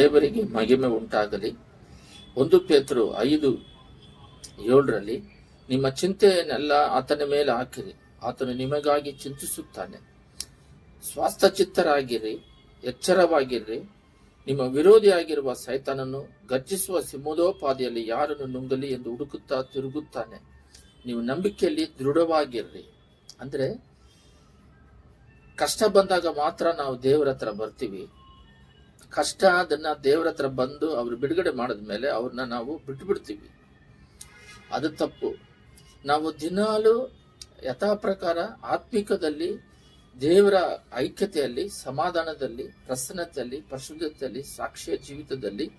ದೇವರಿಗೆ ಮಹಿಮೆ ಉಂಟಾಗಲಿ. ಒಂದು ಪೇತರು ಐದು ಏಳರಲ್ಲಿ, ನಿಮ್ಮ ಚಿಂತೆಯನ್ನೆಲ್ಲ ಆತನ ಮೇಲೆ ಹಾಕಿರಿ, ಆತನು ನಿಮಗಾಗಿ ಚಿಂತಿಸುತ್ತಾನೆ. ಸ್ವಾಸ್ಥಚಿತ್ತರಾಗಿರಿ ಎಚ್ಚರವಾಗಿರ್ರಿ ನಿಮ್ಮ ವಿರೋಧಿಯಾಗಿರುವ ಸೈತಾನನ್ನು ಗರ್ಜಿಸುವ ಸಿಂಹದೋಪಾದಿಯಲ್ಲಿ ಯಾರನ್ನು ನುಂಗಲಿ ಎಂದು ಹುಡುಕುತ್ತಾ ತಿರುಗುತ್ತಾನೆ. ನೀವು ನಂಬಿಕೆಯಲ್ಲಿ ದೃಢವಾಗಿರ್ರಿ. ಅಂದ್ರೆ ಕಷ್ಟ ಬಂದಾಗ ಮಾತ್ರ ನಾವು ದೇವರ ಹತ್ರ ಬರ್ತೀವಿ. ಕಷ್ಟ ಅದನ್ನ ದೇವರ ಹತ್ರ ಬಂದು ಅವ್ರು ಬಿಡುಗಡೆ ಮಾಡಿದ್ಮೇಲೆ ಅವ್ರನ್ನ ನಾವು ಬಿಟ್ಟು ಬಿಡ್ತೀವಿ. ಅದು ತಪ್ಪು. ನಾವು ದಿನಾಲು ಯಥಾ ಪ್ರಕಾರ ಆತ್ಮಿಕದಲ್ಲಿ ದೇವರ ಐಕ್ಯತೆಯಲ್ಲಿ, ಸಮಾಧಾನದಲ್ಲಿ, ಪ್ರಸನ್ನತೆಯಲ್ಲಿ, ಪರಿಶುದ್ಧತೆಯಲ್ಲಿ, ಸಾಕ್ಷ್ಯ ಜೀವಿತದಲ್ಲಿ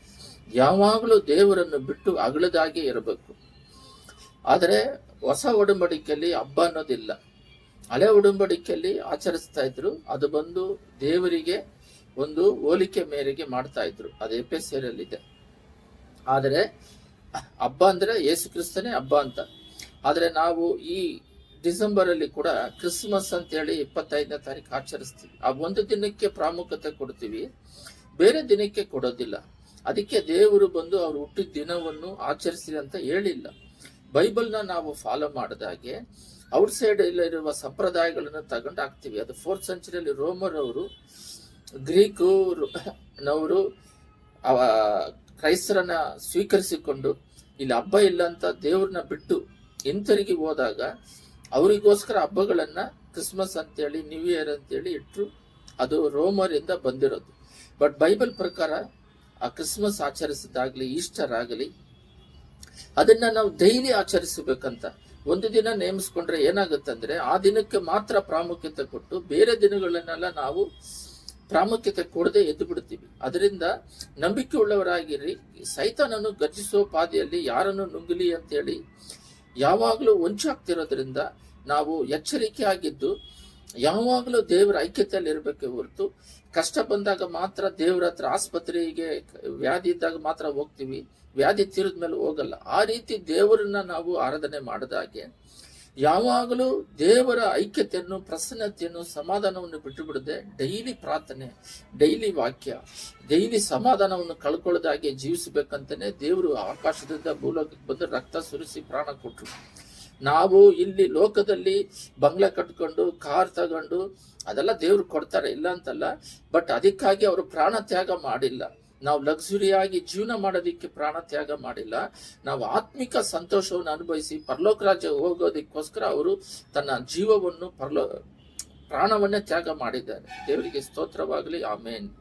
ಯಾವಾಗಲೂ ದೇವರನ್ನು ಬಿಟ್ಟು ಅಗಲದಾಗೆ ಇರಬೇಕು. ಆದರೆ ಹೊಸ ಒಡಂಬಡಿಕೆಯಲ್ಲಿ ಹಬ್ಬ ಅನ್ನೋದಿಲ್ಲ. ಹಳೆ ಒಡಂಬಡಿಕೆಯಲ್ಲಿ ಆಚರಿಸ್ತಾ ಇದ್ರು. ಅದು ಬಂದು ದೇವರಿಗೆ ಒಂದು ಹೋಲಿಕೆ ಮೇರೆಗೆ ಮಾಡ್ತಾ ಇದ್ರು. ಅದು ಎಪೆಸಿಯರಲ್ಲಿದೆ ಆದರೆ, ಹಬ್ಬ ಅಂದ್ರೆ ಯೇಸು ಕ್ರಿಸ್ತನೇ ಹಬ್ಬ ಅಂತ. ಆದರೆ ನಾವು ಈ ಡಿಸೆಂಬರ್ ಅಲ್ಲಿ ಕೂಡ ಕ್ರಿಸ್ಮಸ್ ಅಂತ ಹೇಳಿ ಇಪ್ಪತ್ತೈದನೇ ತಾರೀಕು ಆಚರಿಸ್ತೀವಿ. ಆ ಒಂದು ದಿನಕ್ಕೆ ಪ್ರಾಮುಖ್ಯತೆ ಕೊಡ್ತೀವಿ. ಬೇರೆ ದಿನಕ್ಕೆ ಕೊಡೋದಿಲ್ಲ. ಅದಕ್ಕೆ ದೇವರು ಬಂದು ಅವ್ರು ಹುಟ್ಟಿದ ದಿನವನ್ನು ಆಚರಿಸಿ ಅಂತ ಹೇಳಿಲ್ಲ. ಬೈಬಲ್ನ ನಾವು ಫಾಲೋ ಮಾಡಿದಾಗೆ ಔಟ್ ಸೈಡ್ ಇರುವ ಸಂಪ್ರದಾಯಗಳನ್ನು ತಗೊಂಡು ಹಾಕ್ತೀವಿ ಅದು ಫೋರ್ತ್ ಸೆಂಚುರಿಯಲ್ಲಿ ರೋಮರ್ ಅವರು ಗ್ರೀಕು ನವರು ಕ್ರೈಸ್ತರನ್ನ ಸ್ವೀಕರಿಸಿಕೊಂಡು ಇಲ್ಲಿ ಹಬ್ಬ ಇಲ್ಲ ಅಂತ ದೇವ್ರನ್ನ ಬಿಟ್ಟು ಹಿಂತಿರುಗಿ ಹೋದಾಗ ಅವರಿಗೋಸ್ಕರ ಹಬ್ಬಗಳನ್ನ ಕ್ರಿಸ್ಮಸ್ ಅಂತೇಳಿ ನ್ಯೂ ಇಯರ್ ಅಂತೇಳಿ ಇಟ್ಟರು ಅದು ರೋಮರ್ ಇಂದ ಬಂದಿರೋದು. ಬಟ್ ಬೈಬಲ್ ಪ್ರಕಾರ ಆ ಕ್ರಿಸ್ಮಸ್ ಆಚರಿಸಿದಾಗ್ಲಿ ಈಸ್ಟರ್ ಆಗಲಿ, ಅದನ್ನ ನಾವು ಡೈಲಿ ಆಚರಿಸಬೇಕಂತ ಒಂದು ದಿನ ನೇಮಿಸ್ಕೊಂಡ್ರೆ ಏನಾಗುತ್ತಂದ್ರೆ ಆ ದಿನಕ್ಕೆ ಮಾತ್ರ ಪ್ರಾಮುಖ್ಯತೆ ಕೊಟ್ಟು ಬೇರೆ ದಿನಗಳನ್ನೆಲ್ಲ ನಾವು ಪ್ರಾಮುಖ್ಯತೆ ಕೊಡದೆ ಎದ್ದು ಬಿಡ್ತೀವಿ ಅದರಿಂದ ನಂಬಿಕೆ ಉಳ್ಳವರಾಗಿರಿ ಸೈತಾನನ್ನು ಗರ್ಜಿಸುವ ಪಾದಿಯಲ್ಲಿ ಯಾರನ್ನು ನುಂಗಲಿ ಅಂತೇಳಿ ಯಾವಾಗಲೂ ಹೊಂಚಾಗ್ತಿರೋದ್ರಿಂದ ನಾವು ಎಚ್ಚರಿಕೆ ಆಗಿದ್ದು ಯಾವಾಗಲೂ ದೇವರ ಐಕ್ಯತೆಯಲ್ಲಿ ಇರಬೇಕೆ ಹೊರತು ಕಷ್ಟ ಬಂದಾಗ ಮಾತ್ರ ದೇವರ ಹತ್ರ ಆಸ್ಪತ್ರೆಗೆ ವ್ಯಾಧಿ ಇದ್ದಾಗ ಮಾತ್ರ ಹೋಗ್ತೀವಿ. ವ್ಯಾಧಿ ತೀರಿದ ಮೇಲೆ ಹೋಗಲ್ಲ. ಆ ರೀತಿ ದೇವರನ್ನ ನಾವು ಆರಾಧನೆ ಮಾಡಿದಾಗೆ ಯಾವಾಗಲೂ ದೇವರ ಐಕ್ಯತೆಯನ್ನು, ಪ್ರಸನ್ನತೆಯನ್ನು, ಸಮಾಧಾನವನ್ನು ಬಿಟ್ಟು ಬಿಡದೆ ಡೈಲಿ ಪ್ರಾರ್ಥನೆ, ಡೈಲಿ ವಾಕ್ಯ, ಡೈಲಿ ಸಮಾಧಾನವನ್ನು ಕಳ್ಕೊಳ್ಳೋದಾಗೆ ಜೀವಿಸಬೇಕಂತಾನೆ ದೇವರು ಆಕಾಶದಿಂದ ಭೂಲೋಕಕ್ಕೆ ಬಂದು ರಕ್ತ ಸುರಿಸಿ ಪ್ರಾಣ ಕೊಟ್ಟರು ನಾವು ಇಲ್ಲಿ ಲೋಕದಲ್ಲಿ ಬಂಗ್ಲೆ ಕಟ್ಕೊಂಡು, ಕಾರ್ ತಗೊಂಡು ಅದೆಲ್ಲ ದೇವ್ರು ಕೊಡ್ತಾರೆ, ಇಲ್ಲ ಅಂತಲ್ಲ, ಬಟ್ ಅದಕ್ಕಾಗಿ ಅವರು ಪ್ರಾಣ ತ್ಯಾಗ ಮಾಡಿಲ್ಲ. ನಾವು ಲಕ್ಸುರಿಯಾಗಿ ಜೀವನ ಮಾಡೋದಿಕ್ಕೆ ಪ್ರಾಣ ತ್ಯಾಗ ಮಾಡಿಲ್ಲ. ನಾವು ಆತ್ಮಿಕ ಸಂತೋಷವನ್ನು ಅನುಭವಿಸಿ ಪರಲೋಕ ರಾಜ್ಯ ಹೋಗೋದಕ್ಕೋಸ್ಕರ ಅವರು ತನ್ನ ಜೀವವನ್ನು ಪರಲೋ ಪ್ರಾಣವನ್ನೇ ತ್ಯಾಗ ಮಾಡಿದ್ದಾರೆ. ದೇವರಿಗೆ ಸ್ತೋತ್ರವಾಗಲಿ. ಆಮೇನ್.